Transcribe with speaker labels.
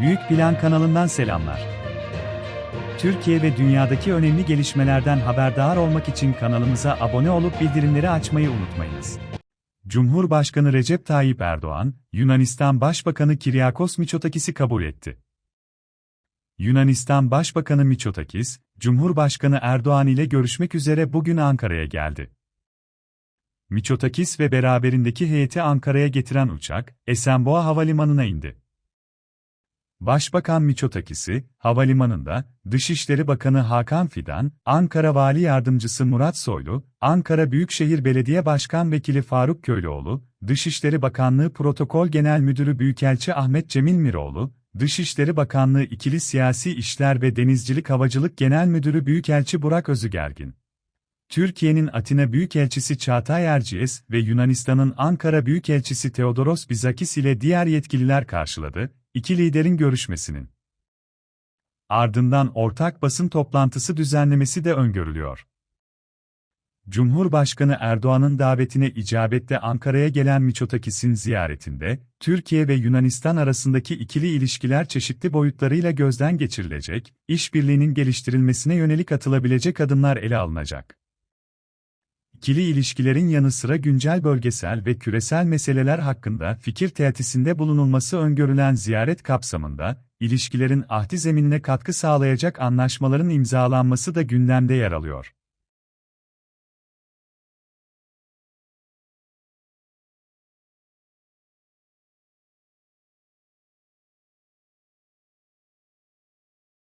Speaker 1: Büyük Plan kanalından selamlar. Türkiye ve dünyadaki önemli gelişmelerden haberdar olmak için kanalımıza abone olup bildirimleri açmayı unutmayınız. Cumhurbaşkanı Recep Tayyip Erdoğan, Yunanistan Başbakanı Kiryakos Mitsotakis'i kabul etti. Yunanistan Başbakanı Mitsotakis, Cumhurbaşkanı Erdoğan ile görüşmek üzere bugün Ankara'ya geldi. Mitsotakis ve beraberindeki heyeti Ankara'ya getiren uçak, Esenboğa Havalimanı'na indi. Başbakan Mitsotakis'i, havalimanında, Dışişleri Bakanı Hakan Fidan, Ankara Vali Yardımcısı Murat Soylu, Ankara Büyükşehir Belediye Başkan Vekili Faruk Köylüoğlu, Dışişleri Bakanlığı Protokol Genel Müdürü Büyükelçi Ahmet Cemil Miroğlu, Dışişleri Bakanlığı İkili Siyasi İşler ve Denizcilik Havacılık Genel Müdürü Büyükelçi Burak Özügergin. Türkiye'nin Atina Büyükelçisi Çağatay Erciyes ve Yunanistan'ın Ankara Büyükelçisi Theodoros Bizakis ile diğer yetkililer karşıladı, iki liderin görüşmesinin. Ardından ortak basın toplantısı düzenlemesi de öngörülüyor. Cumhurbaşkanı Erdoğan'ın davetine icabetle Ankara'ya gelen Mitsotakis'in ziyaretinde, Türkiye ve Yunanistan arasındaki ikili ilişkiler çeşitli boyutlarıyla gözden geçirilecek, işbirliğinin geliştirilmesine yönelik atılabilecek adımlar ele alınacak. İkili ilişkilerin yanı sıra güncel bölgesel ve küresel meseleler hakkında fikir teatisinde bulunulması öngörülen ziyaret kapsamında, ilişkilerin ahdi zeminine katkı sağlayacak anlaşmaların imzalanması da gündemde yer alıyor.